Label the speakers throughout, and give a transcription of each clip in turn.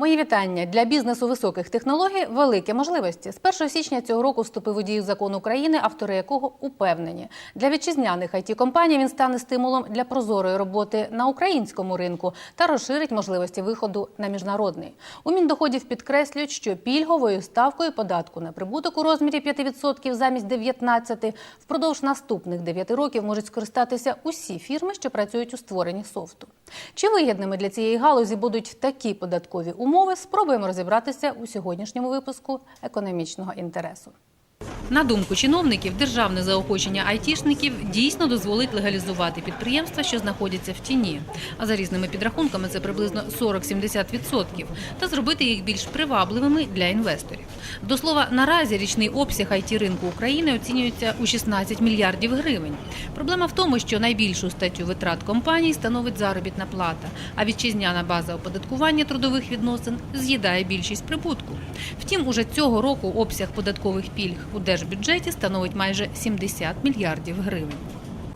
Speaker 1: Мої вітання для бізнесу високих технологій великі можливості. З 1 січня цього року вступив у дію закон України, автори якого упевнені для вітчизняних it компаній він стане стимулом для прозорої роботи на українському ринку та розширить можливості виходу на міжнародний. У Міндоходів підкреслюють, що пільговою ставкою податку на прибуток у розмірі 5% замість 19% впродовж наступних 9 років можуть скористатися усі фірми, що працюють у створенні софту. Чи вигідними для цієї галузі будуть такі податкові умови? Спробуємо розібратися у сьогоднішньому випуску економічного інтересу. На думку чиновників, державне заохочення айтішників дійсно дозволить легалізувати підприємства, що знаходяться в тіні. А за різними підрахунками це приблизно 40-70%, та зробити їх більш привабливими для інвесторів. До слова, наразі річний обсяг it ринку України оцінюється у 16 мільярдів гривень. Проблема в тому, що найбільшу статтю витрат компаній становить заробітна плата, а вітчизняна база оподаткування трудових відносин з'їдає більшість прибутку. Втім, уже цього року обсяг податкових пільг у держбюджеті становить майже 70 мільярдів гривень.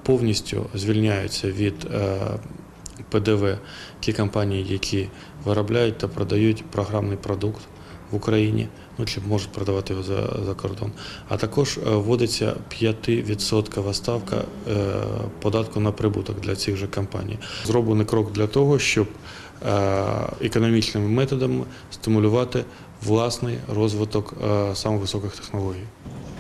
Speaker 2: повністю звільняються від е, ПДВ ті компанії, які виробляють та продають програмний продукт в Україні, ну чи можуть продавати його за, за кордон. А також е, вводиться 5% ставка е, податку на прибуток для цих же компаній. Зроблений крок для того, щоб економічними методами стимулювати власний розвиток е, самих високих технологій.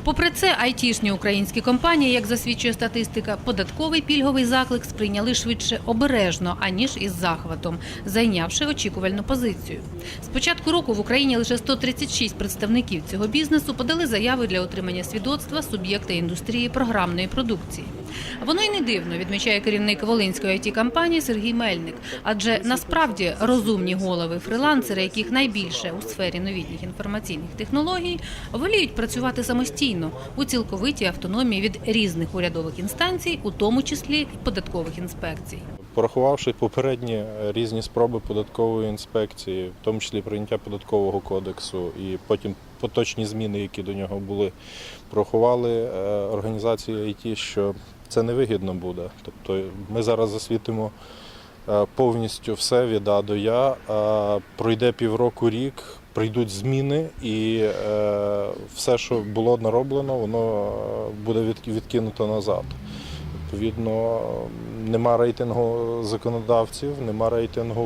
Speaker 1: Попри це, айтішні українські компанії, як засвідчує статистика, податковий пільговий заклик сприйняли швидше обережно, аніж із захватом, зайнявши очікувальну позицію. З початку року в Україні лише 136 представників цього бізнесу подали заяви для отримання свідоцтва суб'єкта індустрії програмної продукції. Воно й не дивно, відмічає керівник Волинської it компанії Сергій Мельник. Адже насправді розумні голови фрилансери, яких найбільше у сфері новітніх інформаційних технологій, воліють працювати самостійно у цілковитій автономії від різних урядових інстанцій, у тому числі податкових інспекцій.
Speaker 3: Порахувавши попередні е, різні спроби податкової інспекції, в тому числі прийняття податкового кодексу і потім поточні зміни, які до нього були, порахували е, організації IT, що це невигідно буде. Тобто ми зараз засвітимо е, повністю все від А до Я, а пройде півроку рік, прийдуть зміни, і е, все, що було нароблено, воно е, буде від- відкинуто назад. Відповідно, нема рейтингу законодавців, нема рейтингу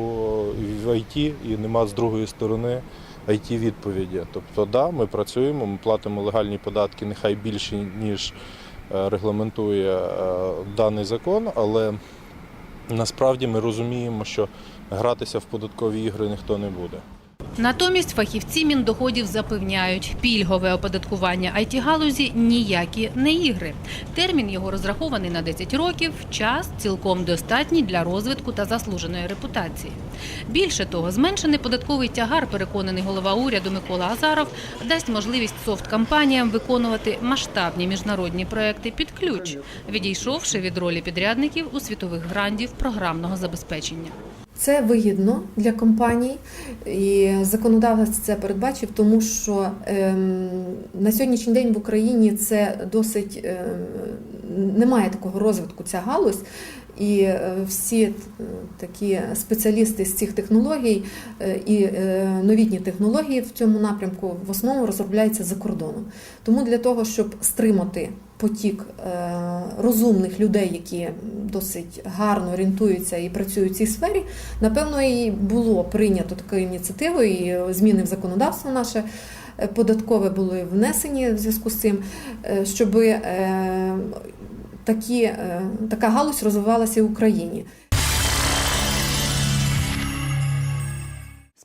Speaker 3: в ІТ і нема з другої сторони it відповіді. Тобто, да, ми працюємо, ми платимо легальні податки, нехай більші, ніж е, регламентує е, даний закон, але насправді ми розуміємо, що гратися в податкові ігри ніхто не буде.
Speaker 1: Натомість фахівці Міндоходів запевняють, пільгове оподаткування it галузі ніякі не ігри. Термін його розрахований на 10 років, час цілком достатній для розвитку та заслуженої репутації. Більше того, зменшений податковий тягар, переконаний голова уряду Микола Азаров, дасть можливість софт-компаніям виконувати масштабні міжнародні проекти під ключ, відійшовши від ролі підрядників у світових грандів програмного забезпечення.
Speaker 4: Це вигідно для компаній, і законодавець це передбачив, тому що ем, на сьогоднішній день в Україні це досить ем, немає такого розвитку ця галузь. І е, всі е, такі спеціалісти з цих технологій е, і новітні технології в цьому напрямку в основному розробляються за кордоном. Тому для того, щоб стримати потік розумних людей, які досить гарно орієнтуються і працюють в цій сфері, напевно, і було прийнято такою ініціативою, і зміни в законодавство наше податкове були внесені в зв'язку з цим, щоб такі, е, така галузь розвивалася в Україні.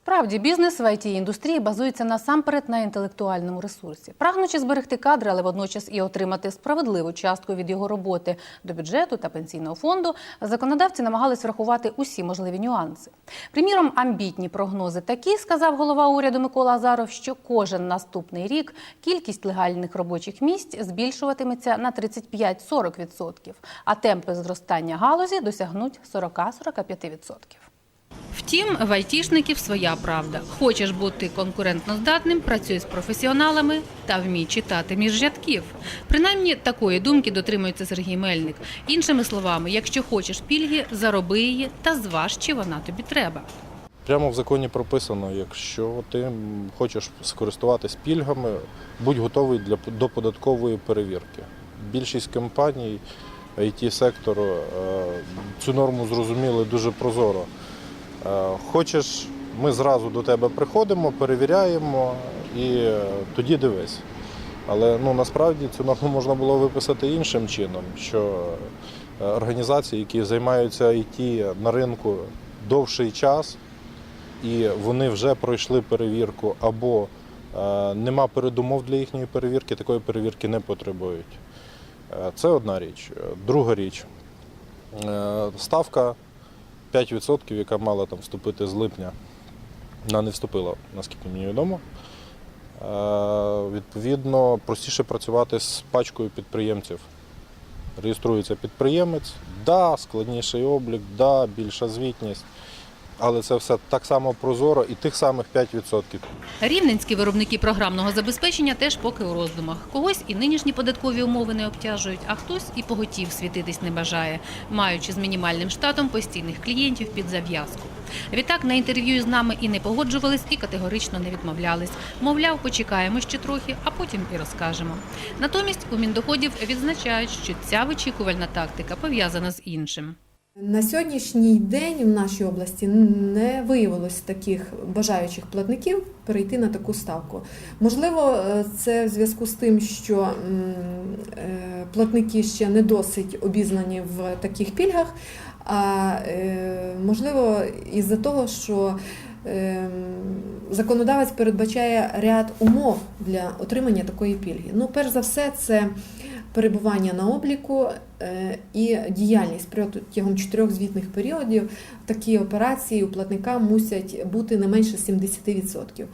Speaker 1: Справді, бізнес в it індустрії базується насамперед на інтелектуальному ресурсі, прагнучи зберегти кадри, але водночас і отримати справедливу частку від його роботи до бюджету та пенсійного фонду. Законодавці намагались врахувати усі можливі нюанси. Приміром, амбітні прогнози такі, сказав голова уряду Микола Азаров, що кожен наступний рік кількість легальних робочих місць збільшуватиметься на 35-40%, а темпи зростання галузі досягнуть 40-45%. Втім, в айтішників своя правда. Хочеш бути конкурентноздатним, працюй з професіоналами та вмій читати між рядків. Принаймні такої думки дотримується Сергій Мельник. Іншими словами, якщо хочеш пільги, зароби її та зваж, чи вона тобі треба.
Speaker 3: Прямо в законі прописано, якщо ти хочеш скористуватись пільгами, будь готовий для, до податкової перевірки. Більшість компаній IT-сектору е, цю норму зрозуміли дуже прозоро. Е, Хочеш, ми зразу до тебе приходимо, перевіряємо і е, тоді дивись. Але ну, насправді цю норму можна було виписати іншим чином, що е, організації, які займаються IT на ринку довший час, і вони вже пройшли перевірку, або нема передумов для їхньої перевірки, такої перевірки не потребують. Це одна річ. Друга річ. Ставка 5%, яка мала там вступити з липня, вона не вступила, наскільки мені відомо. Е, Відповідно, простіше працювати з пачкою підприємців. Реєструється підприємець, да, складніший облік, да, більша звітність, але це все так само прозоро і тих самих 5%.
Speaker 1: Рівненські виробники програмного забезпечення теж поки у роздумах. Когось і нинішні податкові умови не обтяжують, а хтось і поготів світитись не бажає, маючи з мінімальним штатом постійних клієнтів під зав'язку. Відтак на інтерв'ю з нами і не погоджувались, і категорично не відмовлялись. Мовляв, почекаємо ще трохи, а потім і розкажемо. Натомість у міндоходів відзначають, що ця вичікувальна тактика пов'язана з іншим.
Speaker 4: На сьогоднішній день в нашій області не виявилось таких бажаючих платників перейти на таку ставку. Можливо, е, це в зв'язку з тим, що е, платники ще не досить обізнані в таких пільгах, а е, можливо, із-за того, що законодавець передбачає ряд умов для отримання такої пільги. Ну, перш за все, це перебування на обліку і діяльність протягом чотирьох звітних періодів. Такі операції у платника мусять бути не менше 70%.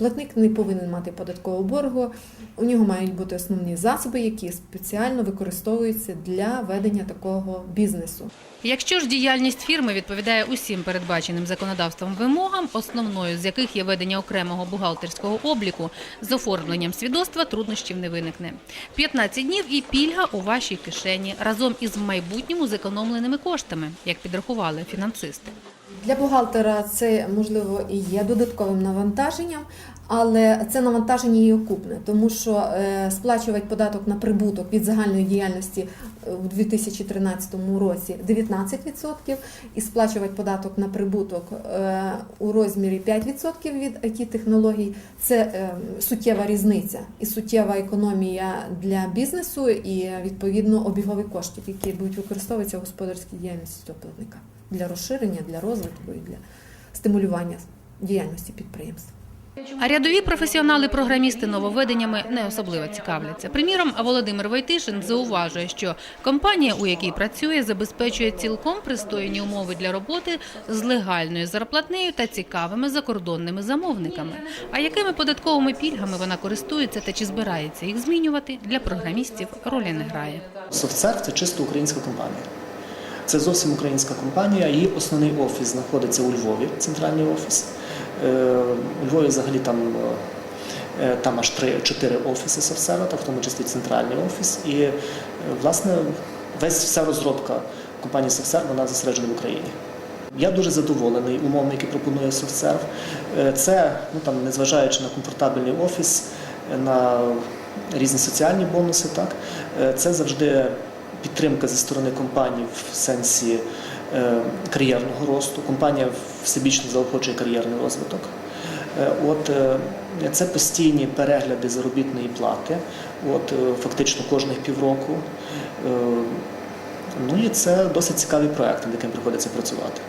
Speaker 4: Платник не повинен мати податкового боргу. У нього мають бути основні засоби, які спеціально використовуються для ведення такого бізнесу.
Speaker 1: Якщо ж діяльність фірми відповідає усім передбаченим законодавством вимогам, основною з яких є ведення окремого бухгалтерського обліку, з оформленням свідоцтва труднощів не виникне. 15 днів і пільга у вашій кишені разом із в майбутньому зекономленими коштами, як підрахували фінансисти.
Speaker 4: Для бухгалтера це можливо і є додатковим навантаженням, але це навантаження і окупне, тому що е, сплачувати податок на прибуток від загальної діяльності е, у 2013 році 19% і сплачувати податок на прибуток е, у розмірі 5% від it технологій це суттєва різниця і суттєва економія для бізнесу і відповідно обігові коштів, які будуть використовуватися в господарській діяльності платника для розширення, для розвитку і для стимулювання діяльності підприємств.
Speaker 1: А рядові професіонали-програмісти нововведеннями не особливо цікавляться. Приміром, Володимир Войтишин зауважує, що компанія, у якій працює, забезпечує цілком пристойні умови для роботи з легальною зарплатнею та цікавими закордонними замовниками. А якими податковими пільгами вона користується та чи збирається їх змінювати для програмістів ролі не грає.
Speaker 5: Софтсерв це чисто українська компанія. Це зовсім українська компанія. Її основний офіс знаходиться у Львові, центральний офіс. Е, У Львові взагалі там, е, там аж три, чотири офіси Софтсерва, в тому числі центральний офіс. І е, власне весь вся розробка компанії Софтсерв вона зосереджена в Україні. Я дуже задоволений умовами, які пропонує Софтсерв. Це, ну там, незважаючи на комфортабельний офіс, на різні соціальні бонуси, так, це завжди підтримка зі сторони компанії в сенсі е, кар'єрного росту. Компанія всебічно заохочує кар'єрний розвиток. Е, От е, це постійні перегляди заробітної плати, от фактично кожних півроку. Ну і це досить цікавий проект, над яким приходиться працювати.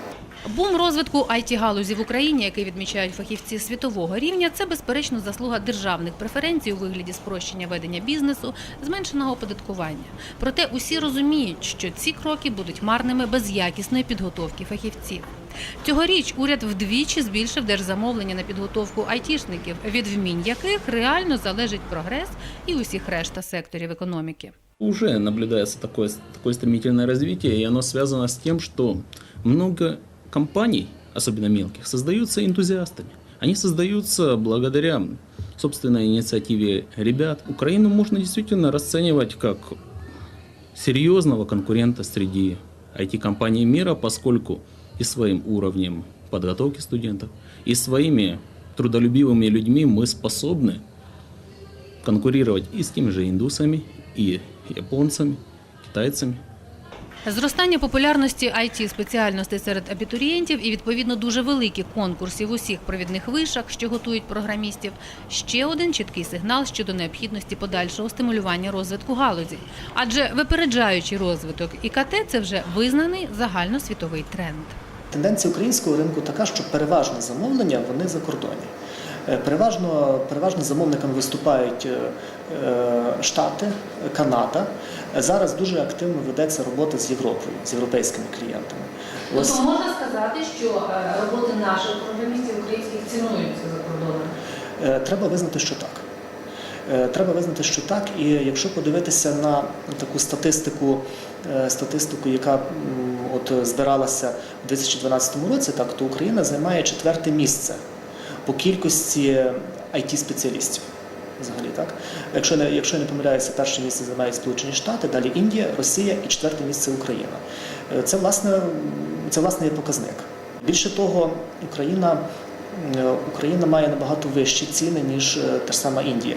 Speaker 1: Бум розвитку it галузі в Україні, який відмічають фахівці світового рівня, це безперечно заслуга державних преференцій у вигляді спрощення ведення бізнесу, зменшеного оподаткування. Проте усі розуміють, що ці кроки будуть марними без якісної підготовки фахівців. Цьогоріч уряд вдвічі збільшив держзамовлення на підготовку айтішників, від вмінь яких реально залежить прогрес і усіх решта секторів економіки.
Speaker 6: Уже наблюдается такое, такое стремительное развитие, и оно связано с тем, что много компаний, особенно мелких, создаются энтузиастами. Они создаются благодаря собственной инициативе ребят. Украину можно действительно расценивать как серьезного конкурента среди IT-компаний мира, поскольку и своим уровнем подготовки студентов. И своими трудолюбивыми людьми мы способны конкурировать и с теми же индусами, и японцами, китайцами.
Speaker 1: Зростання популярності it спеціальностей серед абітурієнтів і відповідно дуже великі конкурси в усіх провідних вишах, що готують програмістів. Ще один чіткий сигнал щодо необхідності подальшого стимулювання розвитку галузі. Адже випереджаючий розвиток ІКТ – це вже визнаний загальносвітовий тренд.
Speaker 5: Тенденція українського ринку така, що переважне замовлення вони за кордоні. Е, Переважно, переважно замовниками виступають е, е, Штати, Канада. Зараз дуже активно ведеться робота з Європою, з європейськими клієнтами. Ось
Speaker 1: Тобто можна сказати, що е, роботи наших програмістів українських цінуються за кордоном.
Speaker 5: Е, Треба визнати, що так. Е, Треба визнати, що так. І якщо подивитися на таку статистику, статистику, яка от збиралася у 2012 році, так то Україна займає четверте місце по кількості it спеціалістів Взагалі, так? Якщо не, якщо не помиляюся, перше місце займають Сполучені Штати, далі Індія, Росія і четверте місце Україна. Е, Це власне, це власне є показник. Більше того, Україна, е, Україна має набагато вищі ціни, ніж е, та ж сама Індія.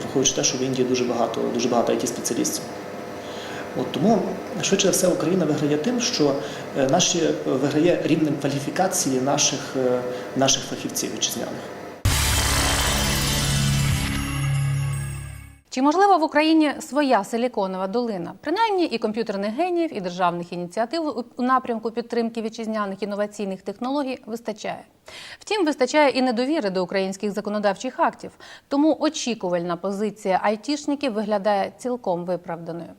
Speaker 5: Враховуючи те, що в Індії дуже багато, дуже багато it спеціалістів. От тому швидше за все Україна виграє тим, що наші виграє рівнем кваліфікації наших, наших фахівців вітчизняних.
Speaker 1: Чи можлива в Україні своя силіконова долина? Принаймні і комп'ютерних геніїв, і державних ініціатив у- напрямку підтримки вітчизняних інноваційних технологій вистачає. Втім, вистачає і недовіри до українських законодавчих актів. Тому очікувальна позиція айтішників виглядає цілком виправданою.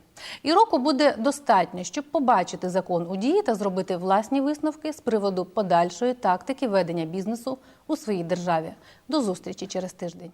Speaker 1: І року буде достатньо, щоб побачити закон у дії та зробити власні висновки з приводу подальшої тактики ведення бізнесу у своїй державі. До зустрічі через тиждень.